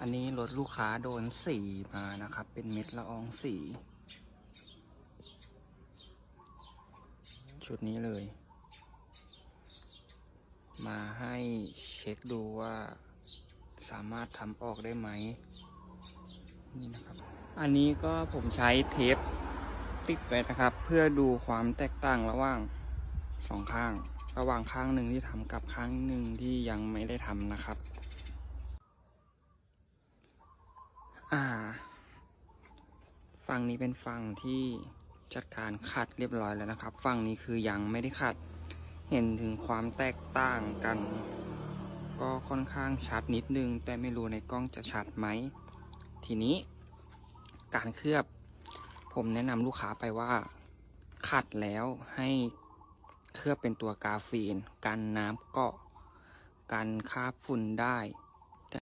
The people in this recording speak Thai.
อันนี้รถลูกค้าโดนสีมานะครับ เป็นเม็ดละอองสี ชุดนี้เลย มาให้เช็คดูว่าสามารถทำออกได้ไหมนี่นะครับ อันนี้ก็ผมใช้เทปติดไว้นะครับ เพื่อดูความแตกต่างระหว่างสองข้าง ระหว่างข้างหนึ่งที่ทำกับข้างหนึ่งที่ยังไม่ได้ทำนะครับ อ่า ฝั่งนี้เป็นฝั่งที่จัดการขัดเรียบร้อยแล้วนะครับ ฝั่งนี้คือยังไม่ได้ขัด เห็นถึงความแตกต่างกัน ก็ค่อนข้างชัดนิดนึง แต่ไม่รู้ในกล้องจะชัดไหม ทีนี้การเคลือบ ผมแนะนำลูกค้าไปว่า ขัดแล้วให้เคลือบเป็นตัวกาฟีน กันน้ำเกาะกันคาบฝุ่นได้